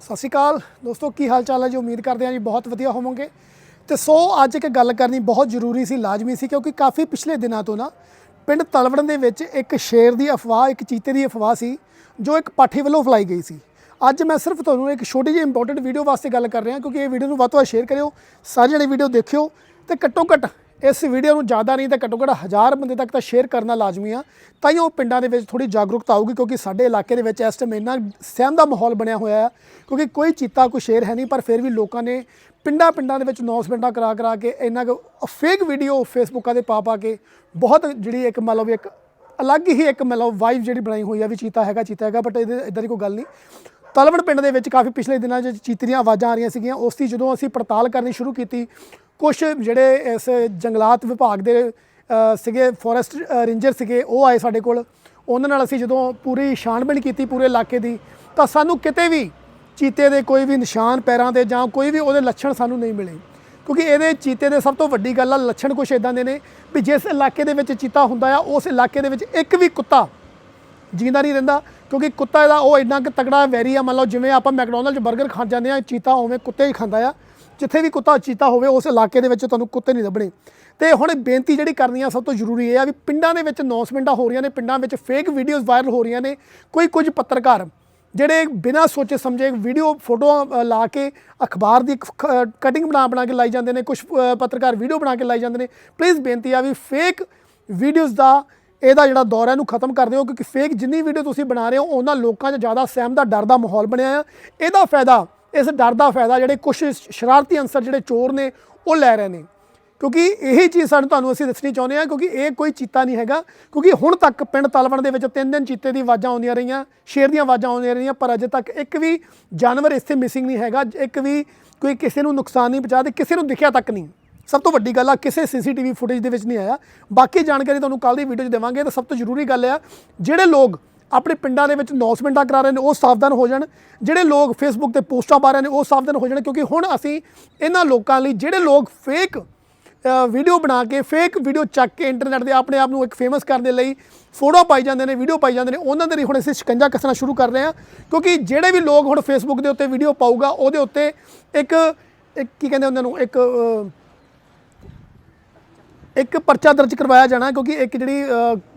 ਸਤਿ ਸ਼੍ਰੀ ਅਕਾਲ। ਦੋਸਤੋ, ਕੀ ਹਾਲ ਚਾਲ ਹੈ ਜੀ? ਉਮੀਦ ਕਰਦੇ ਹਾਂ ਜੀ ਬਹੁਤ ਵਧੀਆ ਹੋਵੋਗੇ। ਤੇ ਸੋ, ਅੱਜ ਇੱਕ ਗੱਲ ਕਰਨੀ ਬਹੁਤ ਜ਼ਰੂਰੀ ਸੀ, ਲਾਜ਼ਮੀ ਸੀ, ਕਿਉਂਕਿ ਕਾਫੀ ਪਿਛਲੇ ਦਿਨਾਂ ਤੋਂ ਨਾ ਪਿੰਡ ਤਲਵੜਨ ਦੇ ਵਿੱਚ ਇੱਕ ਸ਼ੇਰ ਦੀ ਅਫਵਾਹ, ਇੱਕ ਚੀਤੇ ਦੀ ਅਫਵਾਹ ਸੀ, ਜੋ ਇੱਕ ਪਾਠੀ ਵੱਲੋਂ ਫੈਲਾਈ ਗਈ ਸੀ। ਅੱਜ ਮੈਂ ਸਿਰਫ ਤੁਹਾਨੂੰ ਇੱਕ ਛੋਟੀ ਜਿਹੀ ਇੰਪੋਰਟੈਂਟ ਵੀਡੀਓ ਵਾਸਤੇ ਗੱਲ ਕਰ ਰਿਹਾ, ਕਿਉਂਕਿ ਇਹ ਵੀਡੀਓ ਨੂੰ ਵੱਧ ਤੋਂ ਵੱਧ ਸ਼ੇਅਰ ਕਰਿਓ, ਸਾਰੇ ਜਣੇ ਵੀਡੀਓ ਦੇਖਿਓ ਤੇ ਘੱਟੋ ਘੱਟ ਇਸ ਵੀਡੀਓ ਨੂੰ ਜ਼ਿਆਦਾ ਨਹੀਂ ਤਾਂ ਘੱਟੋ ਘੱਟ ਹਜ਼ਾਰ ਬੰਦੇ ਤੱਕ ਤਾਂ ਸ਼ੇਅਰ ਕਰਨਾ ਲਾਜ਼ਮੀ ਆ। ਤਾਂ ਹੀ ਉਹ ਪਿੰਡਾਂ ਦੇ ਵਿੱਚ ਥੋੜੀ ਜਾਗਰੂਕਤਾ ਆਊਗੀ ਕਿਉਂਕਿ ਸਾਡੇ ਇਲਾਕੇ ਦੇ ਵਿੱਚ ਇਸ ਟਾਈਮ ਇੰਨਾ ਸਹਿਮ ਦਾ ਮਾਹੌਲ ਬਣਿਆ ਹੋਇਆ ਹੈ ਕਿਉਂਕਿ ਕੋਈ ਚੀਤਾ, ਕੋਈ ਸ਼ੇਰ ਹੈ ਨਹੀਂ, ਪਰ ਫਿਰ ਵੀ ਲੋਕਾਂ ਨੇ ਪਿੰਡਾਂ ਪਿੰਡਾਂ ਦੇ ਵਿੱਚ ਅਨਾਉਂਸਮੈਂਟਾਂ ਕਰਾ ਕਰਾ ਕੇ ਇੰਨਾ ਕੁ ਫੇਕ ਵੀਡੀਓ ਫੇਸਬੁੱਕਾਂ ਤੇ ਪਾ ਪਾ ਕੇ ਬਹੁਤ ਜਿਹੜੀ ਇੱਕ ਮੰਨ ਲਓ ਵੀ ਇੱਕ ਅਲੱਗ ਹੀ ਇੱਕ ਮਤਲਬ ਲਓ ਵਾਈਬ ਜਿਹੜੀ ਬਣਾਈ ਹੋਈ ਆ ਵੀ ਚੀਤਾ ਹੈਗਾ ਚੀਤਾ ਹੈਗਾ ਬਟ ਇਹਦੇ ਇਦਾਂ ਦੀ ਕੋਈ ਗੱਲ ਨਹੀਂ। ਤਲਵੜ ਪਿੰਡ ਦੇ ਵਿੱਚ ਕਾਫੀ ਪਿਛਲੇ ਦਿਨਾਂ 'ਚ ਚੀਤੇ ਦੀਆਂ ਆਵਾਜ਼ਾਂ ਆ ਰਹੀਆਂ ਸੀਗੀਆਂ। ਉਸ ਦੀ ਜਦੋਂ ਅਸੀਂ ਪੜਤਾਲ ਕਰਨੀ ਸ਼ੁਰੂ ਕੀਤੀ ਕੁਝ ਜਿਹੜੇ ਇਸ ਜੰਗਲਾਤ ਵਿਭਾਗ ਦੇ ਸੀਗੇ ਫੋਰੈਸਟ ਰੇਂਜਰ ਸੀਗੇ, ਉਹ ਆਏ ਸਾਡੇ ਕੋਲ। ਉਹਨਾਂ ਨਾਲ ਅਸੀਂ ਜਦੋਂ ਪੂਰੀ ਛਾਣਬੀਣ ਕੀਤੀ ਪੂਰੇ ਇਲਾਕੇ ਦੀ, ਤਾਂ ਸਾਨੂੰ ਕਿਤੇ ਵੀ ਚੀਤੇ ਦੇ ਕੋਈ ਵੀ ਨਿਸ਼ਾਨ ਪੈਰਾਂ ਦੇ ਜਾਂ ਕੋਈ ਵੀ ਉਹਦੇ ਲੱਛਣ ਸਾਨੂੰ ਨਹੀਂ ਮਿਲੇ। ਕਿਉਂਕਿ ਇਹਦੇ ਚੀਤੇ ਦੇ ਸਭ ਤੋਂ ਵੱਡੀ ਗੱਲ ਆ, ਲੱਛਣ ਕੁਛ ਇਦਾਂ ਦੇ ਨੇ ਵੀ ਜਿਸ ਇਲਾਕੇ ਦੇ ਵਿੱਚ ਚੀਤਾ ਹੁੰਦਾ ਆ, ਉਸ ਇਲਾਕੇ ਦੇ ਵਿੱਚ ਇੱਕ ਵੀ ਕੁੱਤਾ ਜਿੰਦਾ ਨਹੀਂ ਰਹਿੰਦਾ। ਕਿਉਂਕਿ ਕੁੱਤਾ ਇਹਦਾ ਉਹ ਇੰਨਾ ਕਿ ਤਕੜਾ ਵੈਰੀ ਆ, ਮੰਨ ਲਓ ਜਿਵੇਂ ਆਪਾਂ ਮੈਕਡੋਨਲਡ 'ਚ 버ਗਰ ਖਾਣ ਜਾਂਦੇ ਆ, ਚੀਤਾ ਉਵੇਂ ਕੁੱਤੇ ਹੀ ਖਾਂਦਾ ਆ। ਜਿੱਥੇ ਵੀ ਕੁੱਤਾ ਚੀਤਾ ਹੋਵੇ, ਉਸ ਇਲਾਕੇ ਦੇ ਵਿੱਚ ਤੁਹਾਨੂੰ ਕੁੱਤੇ ਨਹੀਂ ਲੱਭਣੇ। ਤੇ ਹੁਣ ਬੇਨਤੀ ਜਿਹੜੀ ਕਰਨੀ ਆ, ਸਭ ਤੋਂ ਜ਼ਰੂਰੀ ਇਹ ਆ ਵੀ ਪਿੰਡਾਂ ਦੇ ਵਿੱਚ ਅਨਾਉਂਸਮੈਂਟਾਂ ਹੋ ਰਹੀਆਂ ਨੇ, ਪਿੰਡਾਂ ਵਿੱਚ ਫੇਕ ਵੀਡੀਓਜ਼ ਵਾਇਰਲ ਹੋ ਰਹੀਆਂ ਨੇ। ਕੋਈ ਕੁਝ ਪੱਤਰਕਾਰ ਜਿਹੜੇ ਬਿਨਾਂ ਸੋਚੇ ਸਮਝੇ ਵੀਡੀਓ ਫੋਟੋਆਂ ਲਾ ਕੇ ਅਖਬਾਰ ਦੀ ਕਟਿੰਗ ਬਣਾ ਬਣਾ ਕੇ ਲਾਈ ਜਾਂਦੇ ਨੇ ਕੁਝ ਪੱਤਰਕਾਰ ਵੀਡੀਓ ਬਣਾ ਕੇ ਲਾਈ ਜਾਂਦੇ ਨੇ। ਪਲੀਜ਼ ਬੇਨਤੀ ਆ ਵੀ ਫੇਕ ਵੀਡੀਓਜ਼ ਦਾ ਇਹਦਾ ਜਿਹੜਾ ਦੌਰ ਹੈ ਇਹਨੂੰ ਖਤਮ ਕਰ ਦਿਓ, ਕਿਉਂਕਿ ਫੇਕ ਜਿੰਨੀ ਵੀਡੀਓ ਤੁਸੀਂ ਬਣਾ ਰਹੇ ਹੋ, ਉਹਨਾਂ ਲੋਕਾਂ 'ਚ ਜ਼ਿਆਦਾ ਸਹਿਮ ਦਾ, ਡਰ ਦਾ ਮਾਹੌਲ ਬਣਿਆ ਆ। ਇਹਦਾ ਫਾਇਦਾ ਇਸ ਡਰ ਦਾ ਫਾਇਦਾ ਜਿਹੜੇ ਕੁਝ ਸ਼ਰਾਰਤੀ ਅੰਸਰ ਜਿਹੜੇ ਚੋਰ ਨੇ, ਉਹ ਲੈ ਰਹੇ ਨੇ। ਕਿਉਂਕਿ ਇਹੀ ਚੀਜ਼ ਸਾਨੂੰ ਤੁਹਾਨੂੰ ਅਸੀਂ ਦੱਸਣੀ ਚਾਹੁੰਦੇ ਹਾਂ, ਕਿਉਂਕਿ ਇਹ ਕੋਈ ਚੀਤਾ ਨਹੀਂ ਹੈਗਾ। ਕਿਉਂਕਿ ਹੁਣ ਤੱਕ ਪਿੰਡ ਤਲਵਣ ਦੇ ਵਿੱਚ ਤਿੰਨ ਦਿਨ ਚੀਤੇ ਦੀ ਆਵਾਜ਼ਾਂ ਆਉਂਦੀਆਂ ਰਹੀਆਂ, ਸ਼ੇਰ ਦੀਆਂ ਆਵਾਜ਼ਾਂ ਆਉਂਦੀਆਂ ਰਹੀਆਂ, ਪਰ ਅਜੇ ਤੱਕ ਇੱਕ ਵੀ ਜਾਨਵਰ ਇੱਥੇ ਮਿਸਿੰਗ ਨਹੀਂ ਹੈਗਾ, ਇੱਕ ਵੀ ਕੋਈ ਕਿਸੇ ਨੂੰ ਨੁਕਸਾਨ ਨਹੀਂ ਪਹੁੰਚਾ ਤੇ ਕਿਸੇ ਨੂੰ ਦਿਖਿਆ ਤੱਕ ਨਹੀਂ। ਸਭ ਤੋਂ ਵੱਡੀ ਗੱਲ ਆ, ਕਿਸੇ ਸੀਸੀਟੀਵੀ ਫੁਟੇਜ ਦੇ ਵਿੱਚ ਨਹੀਂ ਆਇਆ। ਬਾਕੀ ਜਾਣਕਾਰੀ ਤੁਹਾਨੂੰ ਕੱਲ ਦੀ ਵੀਡੀਓ 'ਚ ਦੇਵਾਂਗੇ, ਤਾਂ ਸਭ ਤੋਂ ਜ਼ਰੂਰੀ ਗੱਲ ਆ, ਜਿਹੜੇ ਲੋਕ ਆਪਣੇ ਪਿੰਡਾਂ ਦੇ ਵਿੱਚ ਅਨਾਉਂਸਮੈਂਟਾਂ ਕਰਾ ਰਹੇ ਨੇ, ਉਹ ਸਾਵਧਾਨ ਹੋ ਜਾਣ। ਜਿਹੜੇ ਲੋਕ ਫੇਸਬੁੱਕ ਤੇ ਪੋਸਟਾਂ ਪਾ ਰਹੇ ਨੇ, ਉਹ ਸਾਵਧਾਨ ਹੋ ਜਾਣ, ਕਿਉਂਕਿ ਹੁਣ ਅਸੀਂ ਇਹਨਾਂ ਲੋਕਾਂ ਲਈ ਜਿਹੜੇ ਲੋਕ ਫੇਕ ਵੀਡੀਓ ਬਣਾ ਕੇ ਫੇਕ ਵੀਡੀਓ ਚੱਕ ਕੇ ਇੰਟਰਨੈਟ ਦੇ ਆਪਣੇ ਆਪ ਨੂੰ ਇੱਕ ਫੇਮਸ ਕਰਨ ਦੇ ਲਈ ਫੋਟੋ ਪਾਈ ਜਾਂਦੇ ਨੇ ਵੀਡੀਓ ਪਾਈ ਜਾਂਦੇ ਨੇ, ਉਹਨਾਂ ਦੇ ਲਈ ਹੁਣ ਅਸੀਂ ਸ਼ਿਕੰਜਾ ਕੱਸਣਾ ਸ਼ੁਰੂ ਕਰ ਰਹੇ ਹਾਂ। ਕਿਉਂਕਿ ਜਿਹੜੇ ਵੀ ਲੋਕ ਹੁਣ ਫੇਸਬੁੱਕ ਦੇ ਉੱਤੇ ਵੀਡੀਓ ਪਾਊਗਾ, ਉਹਦੇ ਉੱਤੇ ਇੱਕ ਇੱਕ ਕੀ ਕਹਿੰਦੇ ਉਹਨਾਂ ਨੂੰ, ਇੱਕ ਇੱਕ ਪਰਚਾ ਦਰਜ ਕਰਵਾਇਆ ਜਾਣਾ, ਕਿਉਂਕਿ ਇੱਕ ਜਿਹੜੀ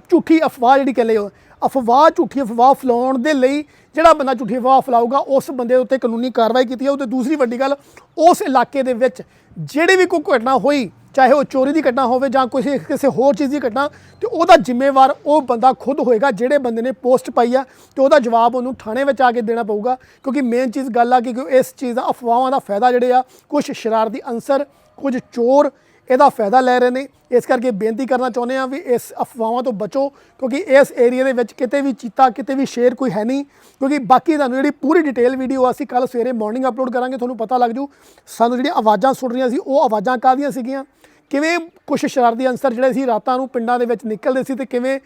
ਝੂਠੀ ਅਫਵਾਹ ਜਿਹੜੀ ਕਹਿੰਦੇ ਹੋ ਅਫਵਾਹ, ਝੂਠੀ ਅਫਵਾਹ ਫੈਲਾਉਣ ਦੇ ਲਈ ਜਿਹੜਾ ਬੰਦਾ ਝੂਠੀ ਅਫਵਾਹ ਫੈਲਾਊਗਾ, ਉਸ ਬੰਦੇ ਦੇ ਉੱਤੇ ਕਾਨੂੰਨੀ ਕਾਰਵਾਈ ਕੀਤੀ ਜਾਊ ਤੇ ਦੂਸਰੀ ਵੱਡੀ ਗੱਲ, ਉਸ ਇਲਾਕੇ ਦੇ ਵਿੱਚ ਜਿਹੜੀ ਵੀ ਕੋਈ ਘਟਨਾ ਹੋਈ, ਚਾਹੇ ਉਹ ਚੋਰੀ ਦੀ ਘਟਨਾ ਹੋਵੇ ਜਾਂ ਕਿਸੇ ਕਿਸੇ ਹੋਰ ਚੀਜ਼ ਦੀ ਘਟਨਾ, ਤੇ ਉਹਦਾ ਜ਼ਿੰਮੇਵਾਰ ਉਹ ਬੰਦਾ ਖੁਦ ਹੋਏਗਾ ਜਿਹੜੇ ਬੰਦੇ ਨੇ ਪੋਸਟ ਪਾਈ ਆ ਤੇ ਉਹਦਾ ਜਵਾਬ ਉਹਨੂੰ ਥਾਣੇ ਵਿੱਚ ਆ ਕੇ ਦੇਣਾ ਪਊਗਾ, ਕਿਉਂਕਿ ਮੇਨ ਚੀਜ਼ ਗੱਲ ਆ ਕਿ ਕਿ ਇਸ ਚੀਜ਼ ਦਾ ਅਫਵਾਹਾਂ ਦਾ ਫਾਇਦਾ ਜਿਹੜੇ ਆ ਕੁਝ ਸ਼ਰਾਰਤੀ ਅੰਸਰ ਕੁਝ ਚੋਰ ਇਹਦਾ ਫਾਇਦਾ ਲੈ ਰਹੇ ਨੇ। ਇਸ ਕਰਕੇ ਬੇਨਤੀ ਕਰਨਾ ਚਾਹੁੰਦੇ ਆ ਵੀ ਇਸ ਅਫਵਾਹਾਂ ਤੋਂ ਬਚੋ, ਕਿਉਂਕਿ ਇਸ ਏਰੀਆ ਦੇ ਵਿੱਚ ਕਿਤੇ ਵੀ ਚੀਤਾ, ਕਿਤੇ ਵੀ ਸ਼ੇਰ ਕੋਈ ਹੈ ਨਹੀਂ। ਕਿਉਂਕਿ ਬਾਕੀ ਤੁਹਾਨੂੰ ਜਿਹੜੀ ਪੂਰੀ ਡਿਟੇਲ ਵੀਡੀਓ ਅਸੀਂ ਕੱਲ ਸਵੇਰੇ ਮਾਰਨਿੰਗ ਅਪਲੋਡ ਕਰਾਂਗੇ, ਤੁਹਾਨੂੰ ਪਤਾ ਲੱਗ ਜੂ। ਸਾਨੂੰ ਜਿਹੜੀਆਂ ਆਵਾਜ਼ਾਂ ਸੁਣ ਰਹੀਆਂ ਸੀ, ਉਹ ਆਵਾਜ਼ਾਂ ਕਾਹਦੀਆਂ ਸੀਗੀਆਂ? ਕਿਵੇਂ ਕੁਝ ਸ਼ਰਾਰਤੀ ਅੰਸਰ ਜਿਹੜੇ ਸੀ ਰਾਤਾਂ ਨੂੰ ਪਿੰਡਾਂ ਦੇ ਵਿੱਚ ਨਿਕਲਦੇ ਸੀ ਤੇ ਕਿਵੇਂ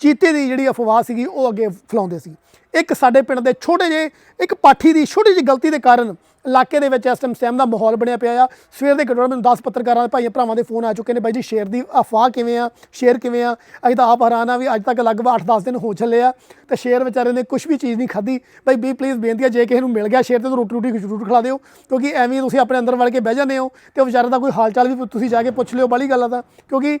ਚੀਤੇ ਦੀ ਜਿਹੜੀ ਅਫਵਾਹ ਸੀਗੀ, ਉਹ ਅੱਗੇ ਫੈਲਾਉਂਦੇ ਸੀ। ਇੱਕ ਸਾਡੇ ਪਿੰਡ ਦੇ ਛੋਟੇ ਜਿਹੇ, ਇੱਕ ਪਾਠੀ ਦੀ ਛੋਟੀ ਜਿਹੀ ਗਲਤੀ ਦੇ ਕਾਰਨ ਇਲਾਕੇ ਦੇ ਵਿੱਚ ਇਸ ਟਾਈਮ ਸਹਿਮ ਦਾ ਮਾਹੌਲ ਬਣਿਆ ਪਿਆ ਆ। ਸਵੇਰ ਦੇ ਘੱਟੋ ਮੈਨੂੰ 10 ਪੱਤਰਕਾਰਾਂ ਦੇ ਭਾਈਆਂ ਭਰਾਵਾਂ ਦੇ ਫੋਨ ਆ ਚੁੱਕੇ ਨੇ, ਬਾਈ ਜੀ, ਸ਼ੇਰ ਦੀ ਅਫਵਾਹ ਕਿਵੇਂ ਆ? ਸ਼ੇਰ ਕਿਵੇਂ ਆ? ਅਸੀਂ ਤਾਂ ਆਪ ਹੈਰਾਨ ਆ ਵੀ ਅੱਜ ਤੱਕ ਲਗਭਗ 8-10 ਦਿਨ ਹੋ ਚੱਲੇ ਆ ਤੇ ਸ਼ੇਰ ਵਿਚਾਰੇ ਨੇ ਕੁਝ ਵੀ ਚੀਜ਼ ਨਹੀਂ ਖਾਧੀ। ਬਾਈ ਵੀ ਪਲੀਜ਼ ਬੇਨਤੀ ਆ, ਜੇ ਕਿਸੇ ਨੂੰ ਮਿਲ ਗਿਆ ਸ਼ੇਰ ਤੇ ਰੋਟੀ ਰੋਟੀ ਜ਼ਰੂਰ ਖਿਲਾ ਦਿਓ, ਕਿਉਂਕਿ ਐਵੇਂ ਤੁਸੀਂ ਆਪਣੇ ਅੰਦਰ ਵੜ ਕੇ ਬਹਿ ਜਾਂਦੇ ਹੋ ਤੇ ਵਿਚਾਰੇ ਦਾ ਕੋਈ ਹਾਲ ਚਾਲ ਵੀ ਤੁਸੀਂ ਜਾ ਕੇ ਪੁੱਛ ਲਿਓ ਬਾਲੀ ਗੱਲ ਆ ਤਾਂ, ਕਿਉਂਕਿ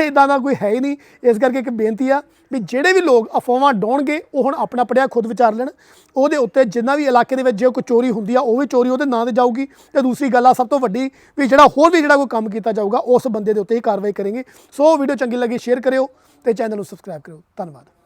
ਇਦਾਂ ਦਾ ਕੋਈ ਹੈ ਹੀ ਨਹੀਂ। ਇਸ ਕਰਕੇ ਇੱਕ ਬੇਨਤੀ ਆ ਵੀ ਜਿਹੜੇ ਵੀ ਲੋਕ ਅਫਵਾਹਾਂ ਡਾਉਣਗੇ, ਉਹ ਹੁਣ ਆਪਣਾ ਪੜਿਆ ਖੁਦ ਵਿਚਾਰ ਲੈਣ। ਉਹਦੇ ਉੱਤੇ ਜਿੰਨਾ ਵੀ ਇਲਾਕੇ ਦੇ ਵਿੱਚ ਜੇ ਕੋਈ ਚੋਰੀ ਹੁੰਦੀ ਆ, ਉਹ ਵੀ ਚੋਰੀ ਉਹਦੇ ਨਾਂ ਤੇ ਜਾਊਗੀ। ਤੇ ਦੂਸਰੀ ਗੱਲ ਆ, ਸਭ ਤੋਂ ਵੱਡੀ ਵੀ ਜਿਹੜਾ ਹੋਰ ਵੀ ਜਿਹੜਾ ਕੋਈ ਕੰਮ ਕੀਤਾ ਜਾਊਗਾ, ਉਸ ਬੰਦੇ ਦੇ ਉੱਤੇ ਹੀ ਕਾਰਵਾਈ ਕਰਾਂਗੇ। ਸੋ, ਵੀਡੀਓ ਚੰਗੀ ਲੱਗੀ, ਸ਼ੇਅਰ ਕਰਿਓ ਤੇ ਚੈਨਲ ਨੂੰ ਸਬਸਕ੍ਰਾਈਬ ਕਰਿਓ। ਧੰਨਵਾਦ।